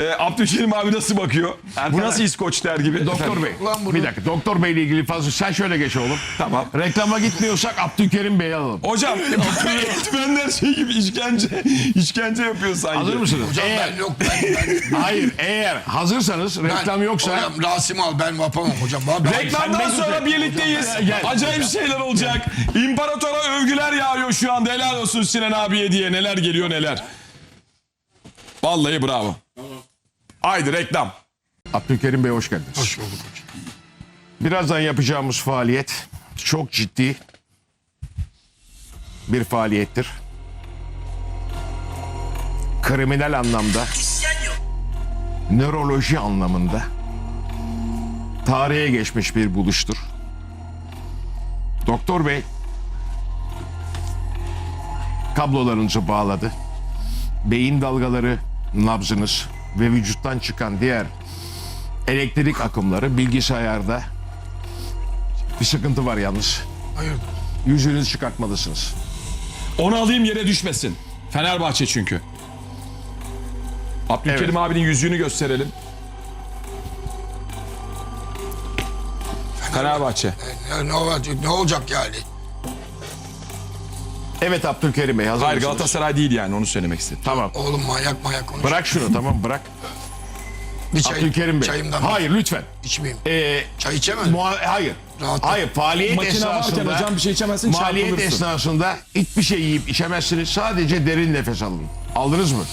Ee, Abdülkerim abi nasıl bakıyor? Bu nasıl İskoç der gibi. Doktor Bey. Ulan bunu- Bir dakika. Doktor Bey ile ilgili fazla sen şöyle geç oğlum. Tamam. Reklama gitmiyorsak Abdülkerim Bey'i alalım. Hocam eğitmenler şey gibi işkence işkence yapıyor sanki. Hazır mısınız? Hocam Eğer, ben yok ben, ben, hayır eğer hazırsanız reklam ben- yoksa Hocam Rasim al ben yapamam hocam. Ben, Reklamdan Sen sonra birlikteyiz. Gel. Acayip şeyler olacak. İmparatora övgüler yağıyor şu anda. Helal olsun Sinan abiye diye. Neler geliyor neler. Vallahi bravo. Haydi reklam. Abdülkerim Bey hoş geldiniz. Hoş bulduk. Birazdan yapacağımız faaliyet çok ciddi bir faaliyettir. Kriminal anlamda, nöroloji anlamında tarihe geçmiş bir buluştur. Doktor Bey kablolarınızı bağladı. Beyin dalgaları, nabzınız ve vücuttan çıkan diğer elektrik akımları bilgisayarda bir sıkıntı var yalnız. Hayırdır? Yüzünüzü çıkartmalısınız. Onu alayım yere düşmesin. Fenerbahçe çünkü. Abdülkerim Evet. abinin yüzüğünü gösterelim. Fenerbahçe. Ne, ne, olacak, ne olacak yani? Evet Abdülkerim Bey hazır Hayır mısınız? Galatasaray değil yani onu söylemek istedim. Tamam. Oğlum manyak manyak konuş. Bırak şunu tamam bırak. bir çay, Abdülkerim Bey. Çayımdan Hayır lütfen. içmeyeyim. Ee, Çay içemem. muha- hayır. Rahat ol. Hayır faaliyet Makine varken esnasında hocam bir şey içemezsin maliyet çarpılırsın. esnasında hiçbir şey yiyip içemezsiniz. Sadece derin nefes alın. Aldınız mı?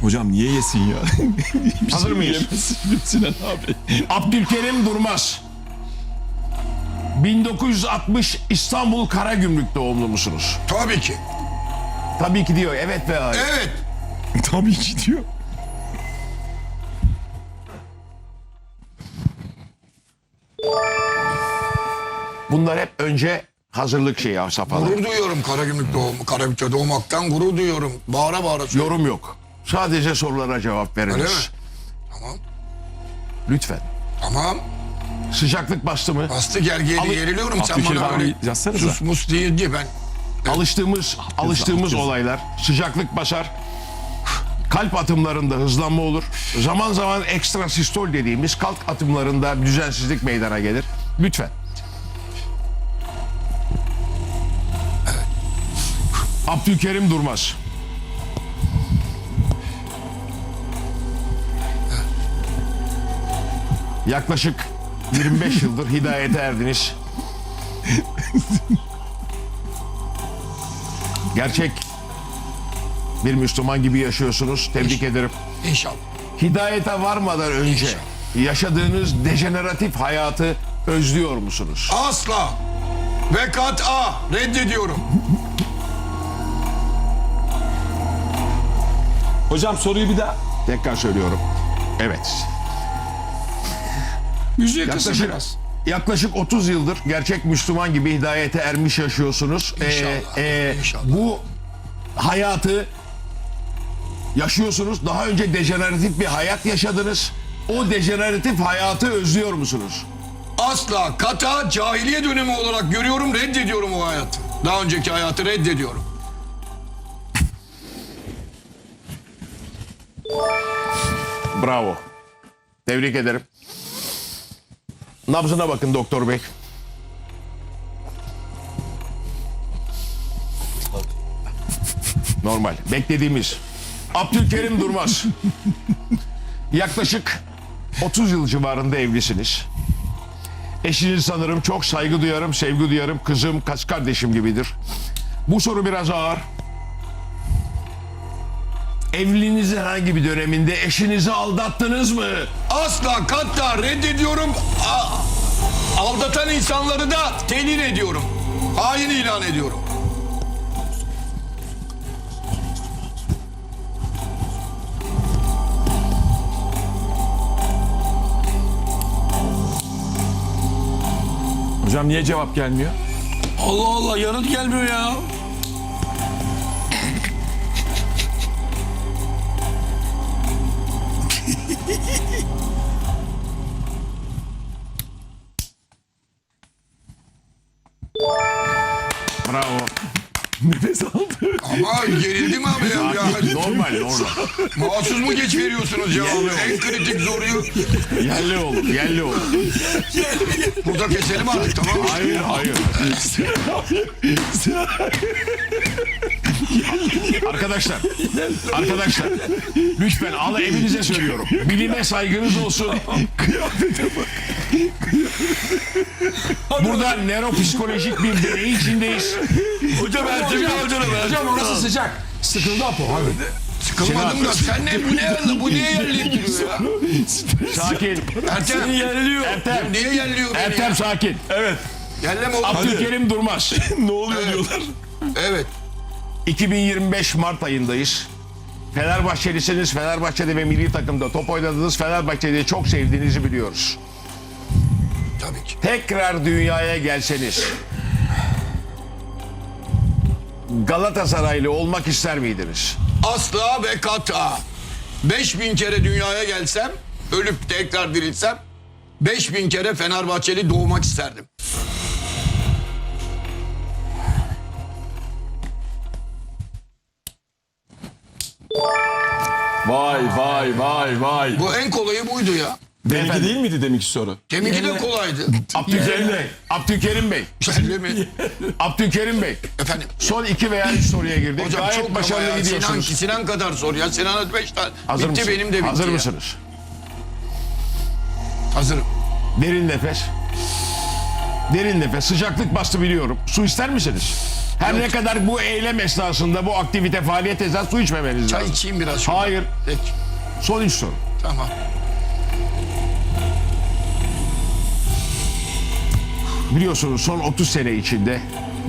Hocam niye yesin ya? Bir Hazır şey mıyız? yiyemezsin Sinan abi. Abdülkerim Durmaz. 1960 İstanbul Karagümrük doğumlu musunuz? Tabii ki. Tabii ki diyor. Evet ve hayır. Evet. Tabii ki diyor. Bunlar hep önce hazırlık şeyi safhaları. Gurur duyuyorum Karagümrük doğum, Karagümrük'te doğmaktan gurur duyuyorum. Bağıra bağıra söylüyorum. Yorum yok. Sadece sorulara cevap Öyle mi? veriniz. Tamam. Lütfen. Tamam. Sıcaklık bastı mı? Bastı gergeli Alı- geriliyorum. Sen Abdülkerim bana abi öyle yazsanıza. sus mus deyince ben. Alıştığımız alıştığımız kız. olaylar. Sıcaklık basar. Kalp atımlarında hızlanma olur. Zaman zaman ekstra sistol dediğimiz kalp atımlarında düzensizlik meydana gelir. Lütfen. Abdülkerim Durmaz. Yaklaşık 25 yıldır hidayete erdiniz. Gerçek bir Müslüman gibi yaşıyorsunuz. Tebrik ederim. İnşallah. Hidayete varmadan önce yaşadığınız dejeneratif hayatı özlüyor musunuz? Asla. Ve kat'a reddediyorum. Hocam soruyu bir daha. Tekrar söylüyorum. Evet. Müziği kısın Yaklaşık, biraz. yaklaşık 30 yıldır gerçek Müslüman gibi hidayete ermiş yaşıyorsunuz. Ee, İnşallah, e, inşallah. Bu hayatı yaşıyorsunuz. Daha önce dejeneratif bir hayat yaşadınız. O dejeneratif hayatı özlüyor musunuz? Asla kata cahiliye dönemi olarak görüyorum reddediyorum o hayatı. Daha önceki hayatı reddediyorum. Bravo. Tebrik ederim. Nabzına bakın doktor bey. Normal. Beklediğimiz. Abdülkerim Durmaz. Yaklaşık 30 yıl civarında evlisiniz. Eşiniz sanırım çok saygı duyarım, sevgi duyarım. Kızım, kız kardeşim gibidir. Bu soru biraz ağır. Evliliğinizin herhangi bir döneminde eşinizi aldattınız mı? Asla katta reddediyorum. A- aldatan insanları da telin ediyorum. Hain ilan ediyorum. Hocam niye cevap gelmiyor? Allah Allah yanıt gelmiyor ya. Ama gerildim abi ya. ya. Normal. Normal. Mahsus mu geç veriyorsunuz cevabı? en kritik soruyu Yerli olur. Yerli olur. burada keselim artık tamam mı? Hayır hayır. Arkadaşlar. Arkadaşlar. Lütfen Allah evinize söylüyorum. Bilime saygınız olsun. Burada nöropsikolojik bir deney içindeyiz. Hocam Ertem Hocam Hocam orası sıcak. Sıkıldı Apo abi. Sıkılmadım da sen ne bu ne bu niye yerliyor ya? Sakin. Ertem Yerliyor. Ertem. niye yerliyor beni Ertem ya? sakin. Evet. Yerleme oğlum. Abdülkerim Durmaz. ne oluyor diyorlar. Evet. 2025 Mart ayındayız. Fenerbahçelisiniz. Fenerbahçe'de ve milli takımda top oynadınız. Fenerbahçe'de çok sevdiğinizi biliyoruz. Tabii ki. Tekrar dünyaya gelseniz Galatasaraylı olmak ister miydiniz? Asla ve kata. 5000 kere dünyaya gelsem, ölüp tekrar dirilsem 5000 kere Fenerbahçeli doğmak isterdim. Vay vay vay vay. Bu en kolayı buydu ya. Benimki değil miydi deminki soru? Deminki de kolaydı. Abdülkerim Bey, Abdülkerim Bey, Yerli mi? Abdülkerim Bey. Efendim. Son iki veya üç soruya girdik. Hocam Gayet çok başarılı ya. Sinan, gidiyorsunuz. Sinan kadar sor ya. Sinan'a 5 tane. Hazır bitti mısın? benim de bitti Hazır ya. mısınız? Hazırım. Derin nefes. Derin nefes. Sıcaklık bastı biliyorum. Su ister misiniz? Her ne kadar bu eylem esnasında, bu aktivite, faaliyet esnasında su içmemeniz Çay lazım. içeyim biraz. şurada. Hayır. Peki. Son üç soru. Tamam. Biliyorsunuz son 30 sene içinde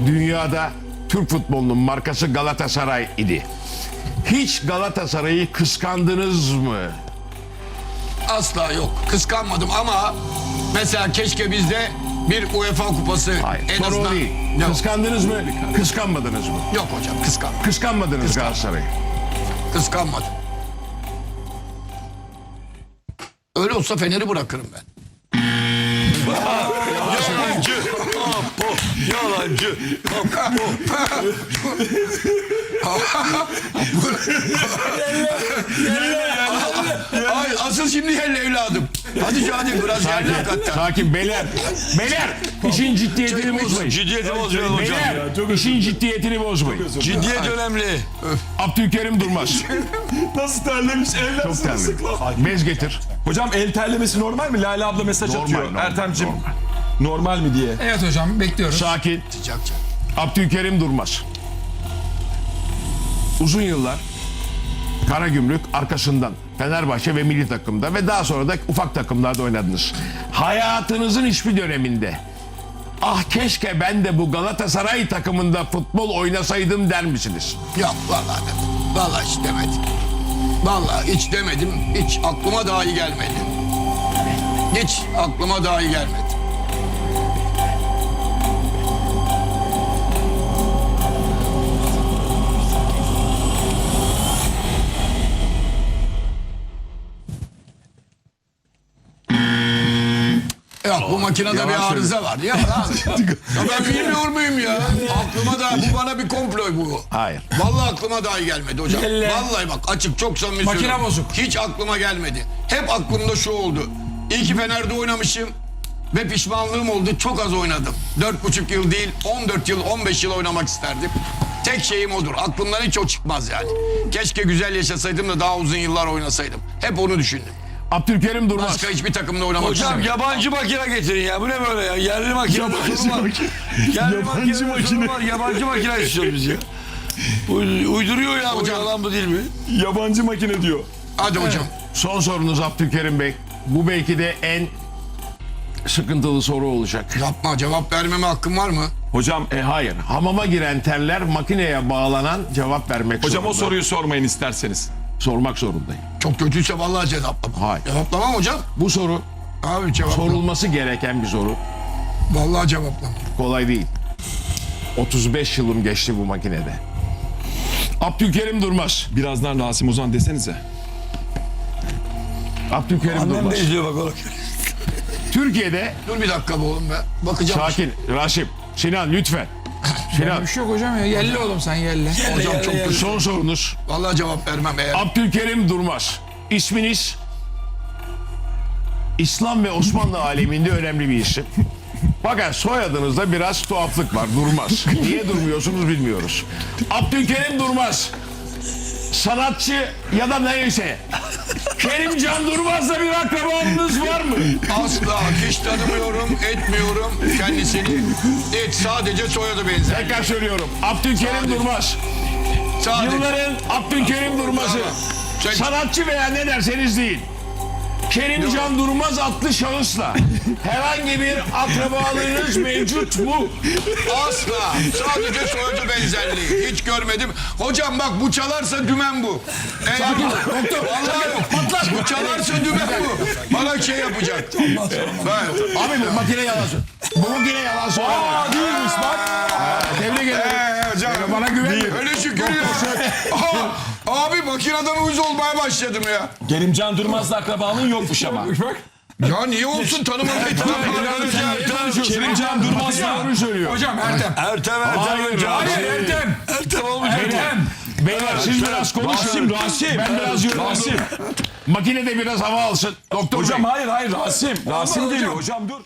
dünyada Türk futbolunun markası Galatasaray idi. Hiç Galatasaray'ı kıskandınız mı? Asla yok. Kıskanmadım ama mesela keşke bizde bir UEFA kupası Hayır. en Soru azından. değil. Yok. Kıskandınız mı? Kıskanmadınız mı? Yok hocam kıskan. Kıskanmadınız Galatasaray'ı. Kıskanmadım. Öyle olsa Fener'i bırakırım ben. Apo. Yalancı. Ay asıl şimdi yerli evladım. Hadi Cadi biraz yerli hakikaten. Sakin beyler. Beyler işin ciddiyetini bozmayın. Ciddiyeti bozuyor hocam. Beyler işin ciddiyetini bozmayın. Ciddiyet önemli. Abdülkerim Durmaz. Nasıl terlemiş evler Çok terli. Bez getir. Hocam el terlemesi normal mi? Lale abla mesaj Normal, atıyor. normal, Ertemciğim normal. Normal mi diye. Evet hocam bekliyoruz. Sakin. Sıcakça. Abdülkerim Durmaz. Uzun yıllar Karagümrük arkasından Fenerbahçe ve milli takımda ve daha sonra da ufak takımlarda oynadınız. Hayatınızın hiçbir döneminde ah keşke ben de bu Galatasaray takımında futbol oynasaydım der misiniz? Yok vallahi demedim. Vallahi hiç demedim. Vallahi hiç demedim. Hiç aklıma dahi gelmedi. Hiç aklıma dahi gelmedi. Ya bu makinede bir arıza var. Ya, abi. ya ben bilmiyor muyum ya? Aklıma da bu bana bir komplo bu. Hayır. Vallahi aklıma dahi gelmedi hocam. Elle. Vallahi bak açık çok samimi Makine söylüyorum. bozuk. Hiç aklıma gelmedi. Hep aklımda şu oldu. İyi ki Fener'de oynamışım ve pişmanlığım oldu. Çok az oynadım. Dört buçuk yıl değil 14 yıl 15 yıl oynamak isterdim. Tek şeyim odur. Aklımdan hiç o çıkmaz yani. Keşke güzel yaşasaydım da daha uzun yıllar oynasaydım. Hep onu düşündüm. Abdülkerim Durmaz. Başka hiçbir takımda oynamak Hocam istemiyorum. yabancı makine getirin ya. Bu ne böyle ya? Yerli makine sorun var. Yerli Yabancı makine makine. var. Yabancı makine istiyoruz biz ya. Uy- Uyduruyor ya. Bu Hocam. yalan bu değil mi? Yabancı makine diyor. Hadi hocam. Son sorunuz Abdülkerim Bey. Bu belki de en sıkıntılı soru olacak. Yapma cevap vermeme hakkım var mı? Hocam E hayır. Hamama giren terler makineye bağlanan cevap vermek hocam o zorunda. soruyu sormayın isterseniz. Sormak zorundayım. Çok kötüyse vallahi cevaplamam. Hayır. Cevaplamam hocam. Bu soru Abi cevaplamam. sorulması gereken bir soru. Vallahi cevaplamam. Kolay değil. 35 yılım geçti bu makinede. Abdülkerim Durmaz. Birazdan Rasim Ozan desenize. Abdülkerim Annem Durmaz. de izliyor bak oğlum. Türkiye'de Dur bir dakika be oğlum be. Bakacağım. sakin Rasim, Sinan lütfen. Sinan Bir şey yok hocam ya. Yelle oğlum sen yelle. Hocam çok kötü. son sorunuz. Vallahi cevap vermem eğer. Abdülkerim Durmaz. İsminiz İslam ve Osmanlı aleminde önemli bir isim. Fakat soyadınızda biraz tuhaflık var. Durmaz. Niye durmuyorsunuz bilmiyoruz. Abdülkerim Durmaz. Sanatçı ya da neyse. Kerimcan Durmaz'la bir akrabanız var mı? Asla hiç tanımıyorum, etmiyorum kendisini. Et sadece soyadı benzer. Tekrar söylüyorum. Abdülkerim Sadece. Durmaz. Sadece. Yılların Abdülkerim Durmaz'ı. Tamam. Sen- Sanatçı veya ne derseniz değil. Kerimcan Durmaz adlı şahısla herhangi bir akrabalığınız mevcut mu? Asla. Sadece soyadı benzerliği. Hiç görmedim. Hocam bak bu çalarsa dümen bu. Eğer doktor vallahi bu çalarsa dümen bu. Bana şey yapacak. Evet. Abi bu makine yalan söylüyor. Bu makine yalan söylüyor. Aa değilmiş bak. Tebrik ederim. Ee, hocam. Bana güvenme. Öyle Aha, Abi makineden uyuz olmaya başladım ya. Kerimcan Durmaz'la akrabalığın yokmuş ama. Ya niye olsun tanımamayı tanımamayı Kerimcan Durmaz'la Doğru söylüyor. Hocam Ertem. Ertem Ertem. hayır, Ertem. Ertem olmuş. Ertem. Beyler siz biraz konuşun. Rasim, Rasim. Ben biraz yoruldum. Rasim. Makine de biraz hava alsın. Doktor Hocam hayır hayır Rasim. Rasim geliyor hocam dur.